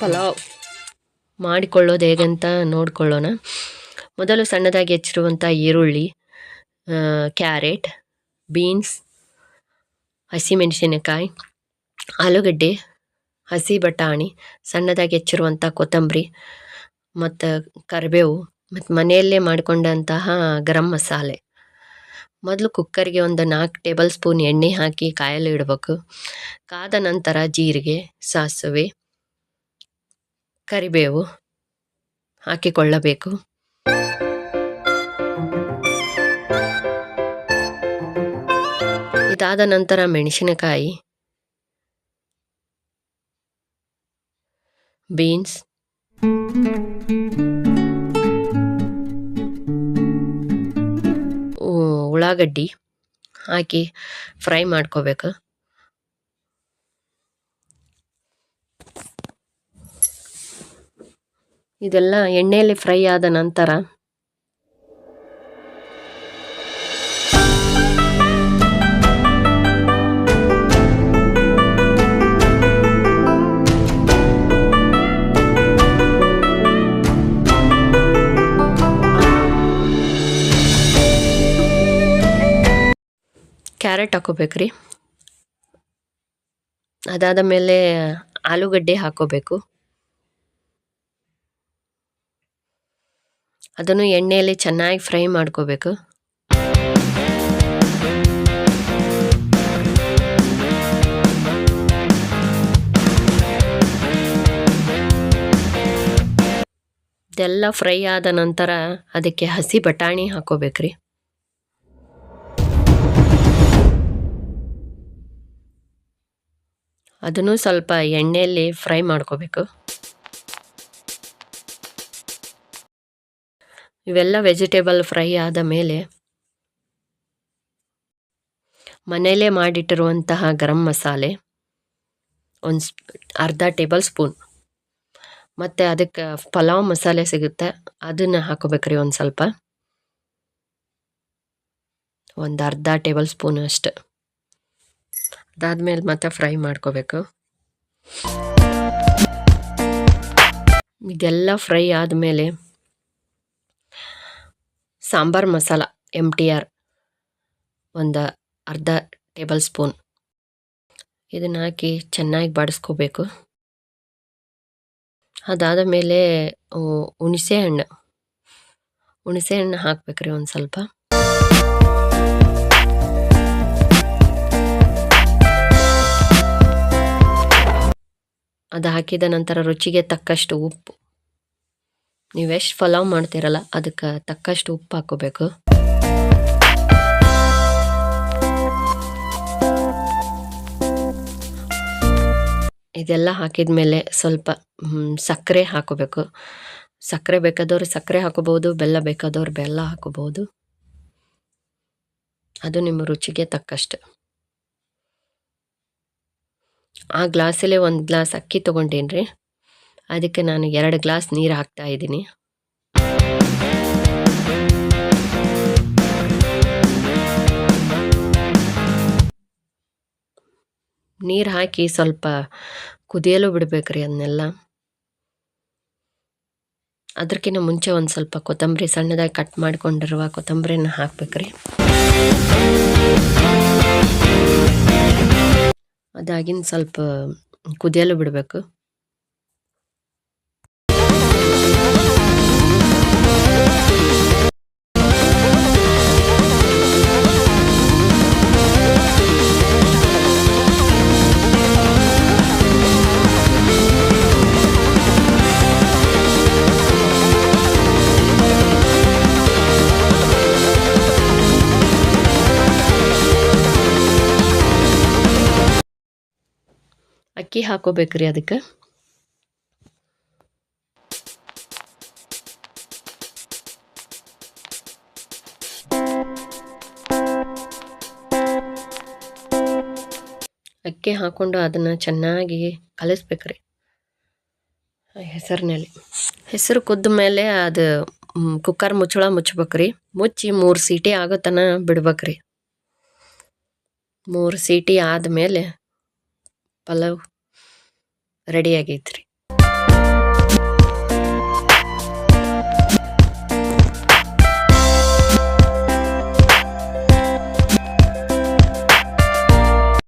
ಪಲಾವ್. ಮಾಡಿಕೊಳ್ಳೋದು ಹೇಗಂತ ನೋಡ್ಕೊಳ್ಳೋಣ. ಮೊದಲು ಸಣ್ಣದಾಗಿ ಹೆಚ್ಚಿರುವಂಥ ಈರುಳ್ಳಿ ಕ್ಯಾರೆಟ್, ಬೀನ್ಸ್, ಹಸಿಮೆಣಸಿನಕಾಯಿ, ಆಲೂಗಡ್ಡೆ, ಹಸಿ ಬಟಾಣಿ, ಸಣ್ಣದಾಗಿ ಹೆಚ್ಚಿರುವಂಥ ಕೊತ್ತಂಬರಿ ಮತ್ತು ಕರಿಬೇವು ಮತ್ತು ಮನೆಯಲ್ಲೇ ಮಾಡಿಕೊಂಡಂತಹ ಗರಂ ಮಸಾಲೆ. ಮೊದಲು ಕುಕ್ಕರ್ಗೆ ಒಂದು ನಾಲ್ಕು ಟೇಬಲ್ ಸ್ಪೂನ್ ಎಣ್ಣೆ ಹಾಕಿ ಕಾಯಲು ಇಡಬೇಕು. ಕಾದ ನಂತರ ಜೀರಿಗೆ, ಸಾಸಿವೆ ಕರಿಬೇವು ಹಾಕಿಕೊಳ್ಳಬೇಕು. ಇದಾದ ನಂತರ ಮೆಣಸಿನಕಾಯಿ ಬೀನ್ಸ್ ಉಳ್ಳಾಗಡ್ಡಿ ಹಾಕಿ ಫ್ರೈ ಮಾಡ್ಕೋಬೇಕು. ಇದೆಲ್ಲ ಎಣ್ಣೆಯಲ್ಲಿ ಫ್ರೈ ಆದ ನಂತರ. ಕ್ಯಾರೆಟ್ ಹಾಕೋಬೇಕ್ರಿ. ಅದಾದ ಮೇಲೆ ಆಲೂಗಡ್ಡೆ ಹಾಕೋಬೇಕು. ಅದನ್ನು ಎಣ್ಣೆಯಲ್ಲಿ ಚೆನ್ನಾಗಿ ಫ್ರೈ ಮಾಡ್ಕೋಬೇಕು. ಇದೆಲ್ಲ ಫ್ರೈ ಆದ ನಂತರ ಅದಕ್ಕೆ ಹಸಿ ಬಟಾಣಿ ಹಾಕೋಬೇಕ್ರಿ. ಅದನ್ನು ಸ್ವಲ್ಪ ಎಣ್ಣೆಯಲ್ಲಿ ಫ್ರೈ ಮಾಡ್ಕೋಬೇಕು. ಇವೆಲ್ಲ ವೆಜಿಟೇಬಲ್ ಫ್ರೈ ಆದ ಮೇಲೆ ಮನೆಯಲ್ಲೇ ಮಾಡಿಟ್ಟಿರುವಂತಹ ಗರಂ ಮಸಾಲೆ, ಒಂದು ಅರ್ಧ ಟೇಬಲ್ ಸ್ಪೂನ್ ಮತ್ತು ಅದಕ್ಕೆ ಪಲಾವ್ ಮಸಾಲೆ ಸಿಗುತ್ತೆ. ಅದನ್ನು ಹಾಕೋಬೇಕ್ರಿ ಒಂದು ಸ್ವಲ್ಪ. ಒಂದು ಅರ್ಧ ಟೇಬಲ್ ಸ್ಪೂನ್ ಅಷ್ಟು. ಅದಾದ್ಮೇಲೆ ಮತ್ತೆ ಫ್ರೈ ಮಾಡ್ಕೋಬೇಕು. ಇದೆಲ್ಲ ಫ್ರೈ ಆದಮೇಲೆ sambar masala M T R ಒಂದು ಅರ್ಧ ಟೇಬಲ್ ಸ್ಪೂನ್. ಇದನ್ನು ಹಾಕಿ ಚೆನ್ನಾಗಿ ಬಾಡಿಸ್ಕೋಬೇಕು. ಅದಾದ ಮೇಲೆ ಹುಣಸೆ ಹಣ್ಣು ಹಾಕ್ಬೇಕ್ರಿ ಒಂದು ಸ್ವಲ್ಪ. ಅದು ಹಾಕಿದ ನಂತರ ರುಚಿಗೆ ತಕ್ಕಷ್ಟು ಉಪ್ಪು. ನೀವು ಎಷ್ಟು ಪಲಾವ್ ಮಾಡ್ತೀರಲ್ಲ, ಅದಕ್ಕೆ ತಕ್ಕಷ್ಟು ಉಪ್ಪು ಹಾಕೋಬೇಕು. ಇದೆಲ್ಲ ಹಾಕಿದ ಮೇಲೆ ಸ್ವಲ್ಪ ಸಕ್ಕರೆ ಹಾಕೋಬೇಕು. ಸಕ್ಕರೆ ಬೇಕಾದವ್ರು ಸಕ್ಕರೆ ಹಾಕೋಬಹುದು, ಬೆಲ್ಲ ಬೇಕಾದವ್ರು ಬೆಲ್ಲ ಹಾಕೋಬಹುದು. ಅದು ನಿಮ್ಮ ರುಚಿಗೆ ತಕ್ಕಷ್ಟು. ಆ ಗ್ಲಾಸಲ್ಲೇ ಒಂದು ಗ್ಲಾಸ್ ಅಕ್ಕಿ ತೊಗೊಂಡೇನಿ ರೀ ಅದಕ್ಕೆ ನಾನು ಎರಡು ಗ್ಲಾಸ್ ನೀರು ಹಾಕ್ತಾ ಇದ್ದೀನಿ. ನೀರು ಹಾಕಿ ಸ್ವಲ್ಪ ಕುದಿಯಲು ಬಿಡಬೇಕ್ರಿ ಅದನ್ನೆಲ್ಲ. ಅದಕ್ಕಿಂತ ಮುಂಚೆ ಒಂದು ಸ್ವಲ್ಪ ಕೊತ್ತಂಬರಿ ಸಣ್ಣದಾಗಿ ಕಟ್ ಮಾಡ್ಕೊಂಡಿರುವ ಕೊತ್ತಂಬರಿನ ಹಾಕ್ಬೇಕ್ರಿ. ಅದಾಗಿನ ಸ್ವಲ್ಪ ಕುದಿಯಲು ಬಿಡಬೇಕು. ಅಕ್ಕಿ ಹಾಕೋಬೇಕ್ರಿ ಅದಕ್ಕೆ. ಅಕ್ಕಿ ಹಾಕೊಂಡು ಅದನ್ನ ಚೆನ್ನಾಗಿ ಕಲಿಸ್ಬೇಕ್ರಿ. ಹೆಸರಿನಲ್ಲಿ. ಹೆಸರು ಕುದ್ದ ಮೇಲೆ ಅದು ಕುಕ್ಕರ್ ಮುಚ್ಚಳ ಮುಚ್ಬೇಕ್ರಿ ಮುಚ್ಚಿ ಮೂರು ಸೀಟಿ ಆಗೋತನ ಬಿಡ್ಬೇಕ್ರಿ. ಮೂರು ಸೀಟಿ ಆದಮೇಲೆ ಪಲಾವ್ ರೆಡಿ ಆಗೈತ್ರಿ.